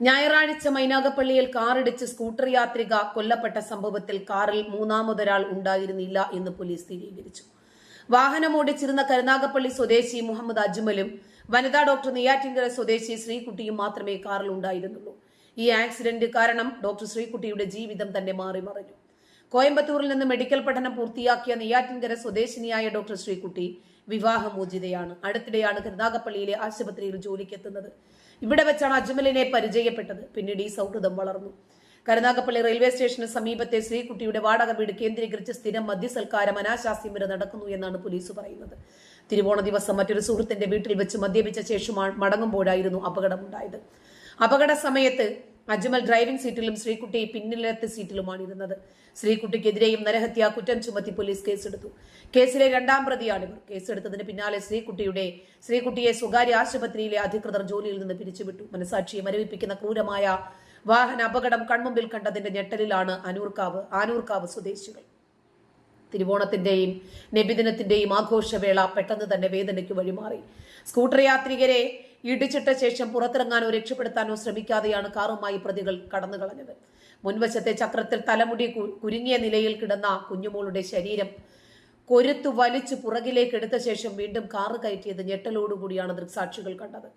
ഞായറാഴ്ച മൈനാഗപ്പള്ളിയിൽ കാറിടിച്ച് സ്കൂട്ടർ യാത്രിക കൊല്ലപ്പെട്ട സംഭവത്തിൽ കാറിൽ മൂന്നാമതൊരാൾ ഉണ്ടായിരുന്നില്ല എന്ന് പോലീസ് സ്ഥിരീകരിച്ചു. വാഹനം വാഹനമോടിച്ചിരുന്ന കരുനാഗപ്പള്ളി സ്വദേശി മുഹമ്മദ് അജ്മലും വനിതാ ഡോക്ടർ നെയ്യാറ്റിങ്കര സ്വദേശി ശ്രീകുട്ടിയും മാത്രമേ കാറിൽ ഉണ്ടായിരുന്നുള്ളൂ. ഈ ആക്സിഡന്റ് കാരണം ഡോക്ടർ ശ്രീകുട്ടിയുടെ ജീവിതം തന്നെ മാറി മറിഞ്ഞു. കോയമ്പത്തൂരിൽ നിന്ന് മെഡിക്കൽ പഠനം പൂർത്തിയാക്കിയ നെയ്യാറ്റിൻകര സ്വദേശിനിയായ ഡോക്ടർ ശ്രീകുട്ടി വിവാഹമോചിതയാണ്. അടുത്തിടെയാണ് കരുനാഗപ്പള്ളിയിലെ ആശുപത്രിയിൽ ജോലിക്കെത്തുന്നത്. ഇവിടെ വെച്ചാണ് അജ്മലിനെ പരിചയപ്പെട്ടത്. പിന്നീട് ഈ സൗഹൃദം വളർന്നു. കരുനാഗപ്പള്ളി റെയിൽവേ സ്റ്റേഷന് സമീപത്തെ ശ്രീകുട്ടിയുടെ വാടക വീട് കേന്ദ്രീകരിച്ച് സ്ഥിരം മദ്യസൽക്കാരം അനാശാസ്യം വരെ നടക്കുന്നു എന്നാണ് പോലീസ് പറയുന്നത്. തിരുവോണ ദിവസം മറ്റൊരു സുഹൃത്തിന്റെ വീട്ടിൽ വെച്ച് മദ്യപിച്ച ശേഷം മടങ്ങുമ്പോഴായിരുന്നു അപകടമുണ്ടായത്. അപകട സമയത്ത് അജ്മൽ ഡ്രൈവിംഗ് സീറ്റിലും ശ്രീകുട്ടി പിന്നിലത്തെ സീറ്റിലുമാണ് ഇരുന്നത്. ശ്രീകുട്ടിക്കെതിരെയും നരഹത്യാ കുറ്റം ചുമത്തി പോലീസ് കേസെടുത്തു. കേസിലെ രണ്ടാം പ്രതിയാണിവർ കേസെടുത്തതിന് പിന്നാലെ ശ്രീകുട്ടിയുടെ ശ്രീകുട്ടിയെ സ്വകാര്യ ആശുപത്രിയിലെ അധികൃതർ ജോലിയിൽ നിന്ന് പിരിച്ചുവിട്ടു. മനസാക്ഷിയെ മരവിപ്പിക്കുന്ന ക്രൂരമായ വാഹന അപകടം കൺമുമ്പിൽ കണ്ടതിന്റെ ഞെട്ടലിലാണ് അനൂർക്കാവ് ആനൂർക്കാവ് സ്വദേശികൾ. തിരുവോണത്തിന്റെയും നബിദിനത്തിന്റെയും ആഘോഷവേള പെട്ടെന്ന് തന്നെ വേദനയ്ക്ക് വഴിമാറി. സ്കൂട്ടർ യാത്രികരെ ഇടിച്ചിട്ട ശേഷം പുറത്തിറങ്ങാനോ രക്ഷപ്പെടുത്താനോ ശ്രമിക്കാതെയാണ് കാറുമായി പ്രതികൾ കടന്നുകളഞ്ഞത് മുൻവശത്തെ ചക്രത്തിൽ തലമുടി കുരുങ്ങിയ നിലയിൽ കിടന്ന കുഞ്ഞുമോളുടെ ശരീരം കൊരുത്തു വലിച്ചു പുറകിലേക്ക് എടുത്ത ശേഷം വീണ്ടും കാറ് കയറ്റിയത് ഞെട്ടലോടുകൂടിയാണ് ദൃക്സാക്ഷികൾ കണ്ടത്.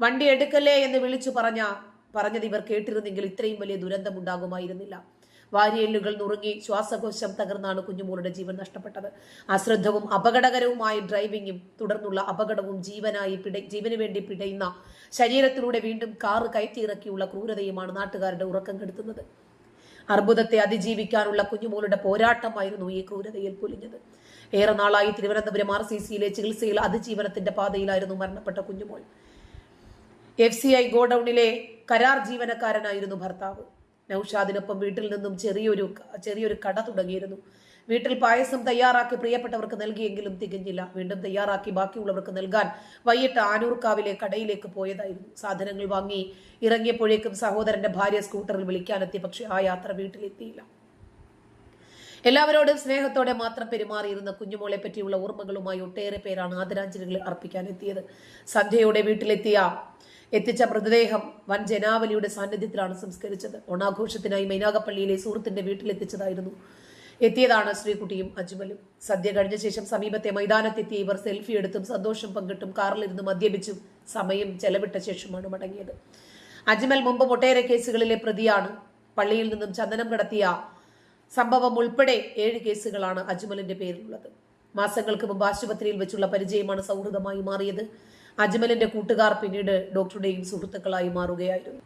വണ്ടി എടുക്കല്ലേ എന്ന് വിളിച്ചു പറഞ്ഞ പറഞ്ഞത് ഇവർ കേട്ടിരുന്നെങ്കിൽ ഇത്രയും വലിയ ദുരന്തം ഉണ്ടാകുമായിരുന്നില്ല വാരിയെല്ലുകൾ നുറുങ്ങി ശ്വാസകോശം തകർന്നാണ് കുഞ്ഞുമോളുടെ ജീവൻ നഷ്ടപ്പെട്ടത്. അശ്രദ്ധവും അപകടകരവുമായ ഡ്രൈവിംഗും തുടർന്നുള്ള അപകടവും ജീവനായി പിട ജീവന് വേണ്ടി പിടയുന്ന ശരീരത്തിലൂടെ വീണ്ടും കാറ് കയറ്റിയിറക്കിയുള്ള ക്രൂരതയുമാണ് നാട്ടുകാരുടെ ഉറക്കം കെടുത്തുന്നത്. അർബുദത്തെ അതിജീവിക്കാനുള്ള കുഞ്ഞുമോളുടെ പോരാട്ടമായിരുന്നു ഈ ക്രൂരതയിൽ പൊലിഞ്ഞത്. ഏറെ നാളായി തിരുവനന്തപുരം ആർ സി സിയിലെ ചികിത്സയിൽ അതിജീവനത്തിന്റെ പാതയിലായിരുന്നു മരണപ്പെട്ട കുഞ്ഞുമോൾ. എഫ് സി ഐ ഗോഡൌണിലെ കരാർ ജീവനക്കാരനായിരുന്നു ഭർത്താവ്. നൌഷാദിനൊപ്പം വീട്ടിൽ നിന്നും ചെറിയൊരു ചെറിയൊരു കട തുടങ്ങിയിരുന്നു. വീട്ടിൽ പായസം തയ്യാറാക്കി പ്രിയപ്പെട്ടവർക്ക് നൽകിയെങ്കിലും തികഞ്ഞില്ല. വീണ്ടും തയ്യാറാക്കി ബാക്കിയുള്ളവർക്ക് നൽകാൻ വൈകിട്ട് ആനൂർക്കാവിലെ കടയിലേക്ക് പോയതായിരുന്നു. സാധനങ്ങൾ വാങ്ങി ഇറങ്ങിയപ്പോഴേക്കും സഹോദരന്റെ ഭാര്യ സ്കൂട്ടറിൽ വിളിക്കാനെത്തി പക്ഷെ ആ യാത്ര വീട്ടിലെത്തിയില്ല. എല്ലാവരോടും സ്നേഹത്തോടെ മാത്രം പെരുമാറിയിരുന്ന കുഞ്ഞുമോളെ പറ്റിയുള്ള ഓർമ്മകളുമായി ഒട്ടേറെ പേരാണ് ആദരാഞ്ജലികൾ അർപ്പിക്കാൻ എത്തിയത്. സന്ധ്യയോടെ വീട്ടിലെത്തിയ എത്തിച്ച മൃതദേഹം വൻ ജനാവലിയുടെ സാന്നിധ്യത്തിലാണ് സംസ്കരിച്ചത്. ഓണാഘോഷത്തിനായി മൈനാഗപ്പള്ളിയിലെ സുഹൃത്തിന്റെ വീട്ടിലെത്തിച്ചതായിരുന്നു. എത്തിയതാണ് ശ്രീകുട്ടിയും അജ്മലും. സദ്യ കഴിഞ്ഞ ശേഷം സമീപത്തെ മൈതാനത്തെത്തിയ ഇവർ സെൽഫി എടുത്തും സന്തോഷം പങ്കിട്ടും കാറിലിരുന്ന് മദ്യപിച്ചും സമയം ചെലവിട്ട ശേഷമാണ് മടങ്ങിയത്. അജ്മൽ മുമ്പ് ഒട്ടേറെ കേസുകളിലെ പ്രതിയാണ്. പള്ളിയിൽ നിന്നും ചന്ദനം കടത്തിയ സംഭവം ഉൾപ്പെടെ ഏഴ് കേസുകളാണ് അജ്മലിന്റെ പേരിലുള്ളത്. മാസങ്ങൾക്ക് മുമ്പ് ആശുപത്രിയിൽ വെച്ചുള്ള പരിചയമാണ് സൗഹൃദമായി മാറിയത്. അജ്മലിന്റെ കൂട്ടുകാർ പിന്നീട് ഡോക്ടറുടെയും സുഹൃത്തുക്കളായി മാറുകയായിരുന്നു.